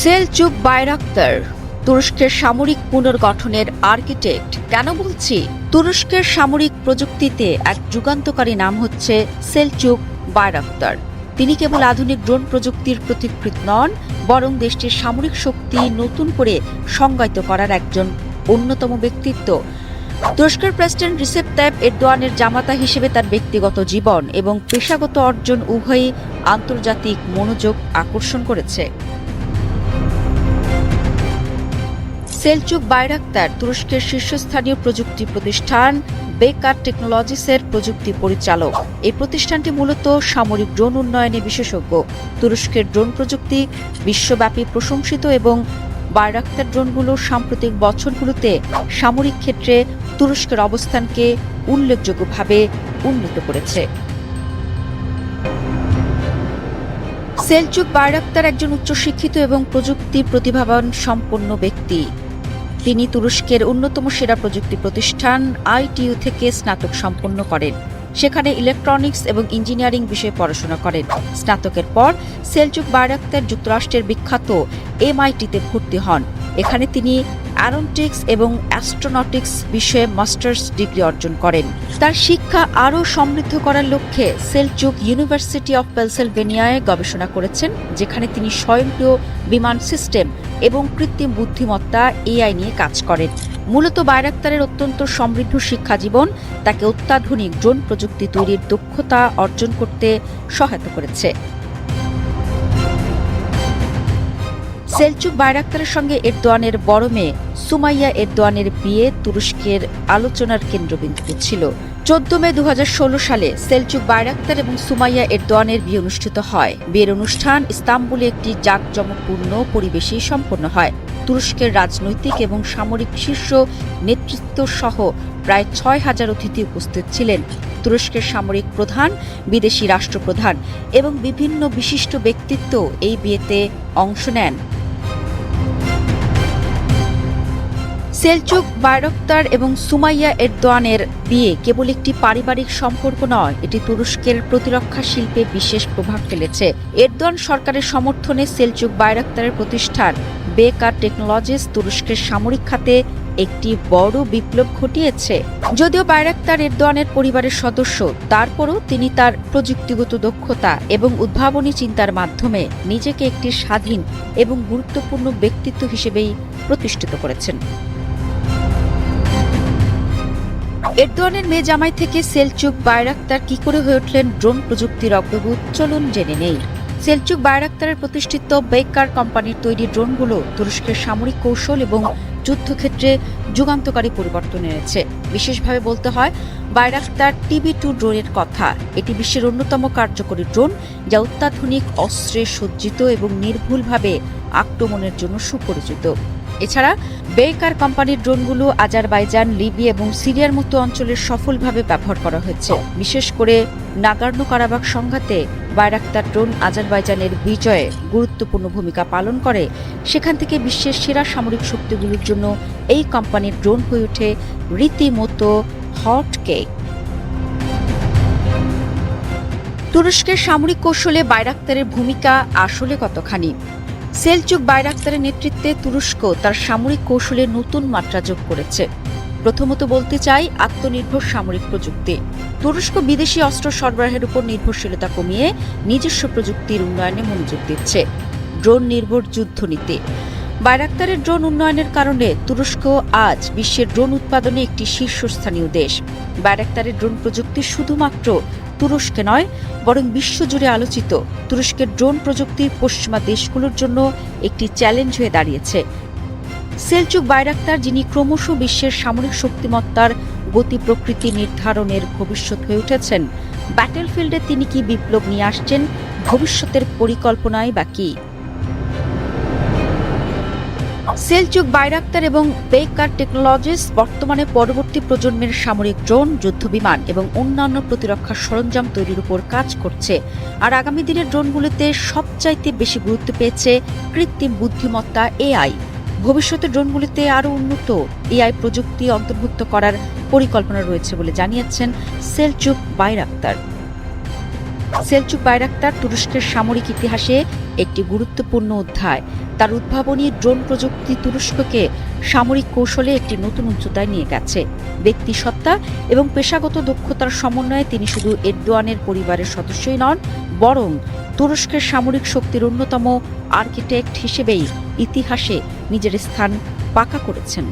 Selcuk Bayraktar. তুরস্কের সামরিক পুনর্গঠনের আর্কিটেক্ট। কেন বলছি? তুরস্কের সামরিক প্রযুক্তিতে এক যুগান্তকারী নাম হচ্ছে সেলচুক বাইরাক্তার। তিনি কেবল আধুনিক ড্রোন প্রযুক্তির প্রতিকৃত নন, বরং দেশটির সামরিক শক্তি নতুন করে সংজ্ঞায়িত করার একজন অন্যতম ব্যক্তিত্ব। তুরস্কের প্রেসিডেন্ট রিসেপ তাইপ এরদোয়ানের জামাতা হিসেবে তার ব্যক্তিগত জীবন এবং পেশাগত অর্জন উভয়ই আন্তর্জাতিক মনোযোগ আকর্ষণ করেছে। সেলচুক বাইরাক্তার তুরস্কের শীর্ষস্থানীয় প্রযুক্তি প্রতিষ্ঠান বেকার টেকনোলজিসের প্রযুক্তি পরিচালক। এই প্রতিষ্ঠানটি মূলত সামরিক ড্রোন উন্নয়নে বিশেষজ্ঞ। তুরস্কের ড্রোন প্রযুক্তি বিশ্বব্যাপী প্রশংসিত এবং বাইরাক্তার ড্রোনগুলো সাম্প্রতিক বছরগুলোতে সামরিক ক্ষেত্রে তুরস্কের অবস্থানকে উল্লেখযোগ্যভাবে উন্নীত করেছে। সেলচুক বাইরাক্তার একজন উচ্চশিক্ষিত এবং প্রযুক্তি প্রতিভাবান সম্পন্ন ব্যক্তি। তিনি তুরস্কের অন্যতম সেরা প্রযুক্তি প্রতিষ্ঠান আইটিইউ থেকে স্নাতক সম্পন্ন করেন। সেখানে ইলেকট্রনিক্স এবং ইঞ্জিনিয়ারিং বিষয়ে পড়াশোনা করেন। স্নাতকের পর সেলচুক বাইরাক্তার যুক্তরাষ্ট্রের বিখ্যাত এমআইটিতে ভর্তি হন। এখানে তিনি অ্যারোনটিক্স এবং অ্যাস্ট্রোনটিক্স বিষয়ে মাস্টার্স ডিগ্রি অর্জন করেন। তার শিক্ষা আরও সমৃদ্ধ করার লক্ষ্যে সেলচুক ইউনিভার্সিটি অফ পেলসেলভেনিয়ায় গবেষণা করেছেন, যেখানে তিনি স্বয়ংক্রিয় বিমান সিস্টেম এবং কৃত্রিম বুদ্ধিমত্তা এআই নিয়ে কাজ করেন। মূলত বাইরাক্তারের অত্যন্ত সমৃদ্ধ শিক্ষা জীবন তাকে অত্যাধুনিক ড্রোন প্রযুক্তি তৈরির দক্ষতা অর্জন করতে সহায়তা করেছে। সেলচুক বাইরাক্তারের সঙ্গে এরদোয়ানের বড় মেয়ে সুমাইয়া এরদোয়ানের বিয়ে তুরস্কের আলোচনার কেন্দ্রবিন্দুতে ছিল। চোদ্দ মে দু হাজার ষোলো সালে সেলচুক বাইরাক্তার এবং সুমাইয়া এরদোয়ানের বিয়ে অনুষ্ঠিত হয়। বিয়ের অনুষ্ঠান ইস্তাম্বুলে একটি জাঁকজমকপূর্ণ পরিবেশে সম্পন্ন হয়। তুরস্কের রাজনৈতিক এবং সামরিক শীর্ষ নেতৃত্ব সহ প্রায় ছয় হাজার অতিথি উপস্থিত ছিলেন। তুরস্কের সামরিক প্রধান, বিদেশি রাষ্ট্রপ্রধান এবং বিভিন্ন বিশিষ্ট ব্যক্তিত্ব এই বিয়েতে অংশ নেন। সেলচুক, বাইরক্তার এবং সুমাইয়া এরদোয়ানের বিয়ে কেবল একটি পারিবারিক সম্পর্ক নয়, এটি তুরস্কের প্রতিরক্ষা শিল্পে বিশেষ প্রভাব ফেলেছে। এরদোয়ান সরকারের সমর্থনে সেলচুক বাইরাক্তারের প্রতিষ্ঠান বেকার টেকনোলজিস তুরস্কের সামরিক খাতে একটি বড় বিপ্লব ঘটিয়েছে। যদিও বাইরাক্তার এরদোয়ানের পরিবারের সদস্য, তারপরও তিনি তার প্রযুক্তিগত দক্ষতা এবং উদ্ভাবনী চিন্তার মাধ্যমে নিজেকে একটি স্বাধীন এবং গুরুত্বপূর্ণ ব্যক্তিত্ব হিসেবেই প্রতিষ্ঠিত করেছেন। এরদোয়ানের মেয়ে জামাই থেকে সেলচুক বায়রাক্তার কি করে হয়ে উঠলেন ড্রোন প্রযুক্তির অগ্রদূত চলুন জেনে নেই। সেলচুক বাইরাক্তারের প্রতিষ্ঠিত বেকার কোম্পানির তৈরি ড্রোনগুলো তুরস্কের সামরিক কৌশল এবং যুদ্ধক্ষেত্রে যুগান্তকারী পরিবর্তন এনেছে। বিশেষভাবে বলতে হয় বায়রাক্তার টিভি টু ড্রোনের কথা। এটি বিশ্বের অন্যতম কার্যকরী ড্রোন, যা অত্যাধুনিক, অস্ত্রে সজ্জিত এবং নির্ভুলভাবে আক্রমণের জন্য সুপরিচিত। এছাড়া বেকার কোম্পানির ড্রোনগুলো আজারবাইজান লিবি এবং সিরিয়ার মতো অঞ্চলে সফলভাবে ব্যবহার করা হয়েছে। বিশেষ করে নাগার্ন কারাবাক সংঘাতে বাইরাক্তার ড্রোন আজারবাইজানের বিজয়ে গুরুত্বপূর্ণ ভূমিকা পালন করে। সেখান থেকে বিশ্বের সেরা সামরিক শক্তিগুলোর জন্য এই কোম্পানির ড্রোন হয়ে ওঠে রীতিমতো হট কেক। তুরস্কের সামরিক কৌশলে বাইরাক্তারের ভূমিকা আসলে কতখানি? সেলচুক বাইরাক্তারের নেতৃত্বে তুরস্ক তার সামরিক কৌশলে নতুন মাত্রা যোগ করেছে। প্রথমত বলতে চাই আত্মনির্ভর সামরিক প্রযুক্তি। তুরস্ক বিদেশি অস্ত্র সরবরাহের উপর নির্ভরশীলতা কমিয়ে নিজস্ব প্রযুক্তির উন্নয়নে মনোযোগ দিচ্ছে। ড্রোন নির্ভর যুদ্ধনীতি বাইরাক্তারের ড্রোন উন্নয়নের কারণে তুরস্ক আজ বিশ্বের ড্রোন উৎপাদনে একটি শীর্ষস্থানীয় দেশ। বাইরাক্তারের ড্রোন প্রযুক্তি শুধুমাত্র তুরস্কে নয়, বরং বিশ্বজুড়ে আলোচিত তুরস্কের ড্রোন প্রযুক্তি পশ্চিমা দেশগুলোর জন্য একটি চ্যালেঞ্জ হয়ে দাঁড়িয়েছে। সেলচুক বাইরাক্তার, যিনি ক্রমশ বিশ্বের সামরিক শক্তিমত্তার গতি প্রকৃতি নির্ধারণের ভবিষ্যৎ হয়ে উঠেছেন ব্যাটেলফিল্ডে তিনি কি বিপ্লব নিয়ে আসছেন, ভবিষ্যতের পরিকল্পনায় বা কি? সেলচুক বাইরাক্তার এবং বেকার টেকনোলজিস বর্তমানে পরবর্তী প্রজন্মের সামরিক ড্রোন, যুদ্ধবিমান এবং অন্যান্য প্রতিরক্ষা সরঞ্জাম তৈরির উপর কাজ করছে। আর আগামী দিনের ড্রোনগুলিতে সবচাইতে বেশি গুরুত্ব পেয়েছে কৃত্রিম বুদ্ধিমত্তা এআই। ভবিষ্যতে ড্রোনগুলিতে আরও উন্নত এআই প্রযুক্তি অন্তর্ভুক্ত করার পরিকল্পনা রয়েছে বলে জানিয়েছেন সেলচুক বাইরাক্তার। সেলচুক বাইরাক্তার তুরস্কের সামরিক ইতিহাসে একটি গুরুত্বপূর্ণ অধ্যায়। তার উদ্ভাবনী ড্রোন প্রযুক্তি তুরস্ককে সামরিক কৌশলে একটি নতুন উচ্চতায় নিয়ে গেছে। ব্যক্তি সত্তা এবং পেশাগত দক্ষতার সমন্বয়ে তিনি শুধু এরদোয়ানের পরিবারের সদস্যই নন, বরং তুরস্কের সামরিক শক্তির অন্যতম আর্কিটেক্ট হিসেবেই ইতিহাসে নিজের স্থান পাকা করেছেন।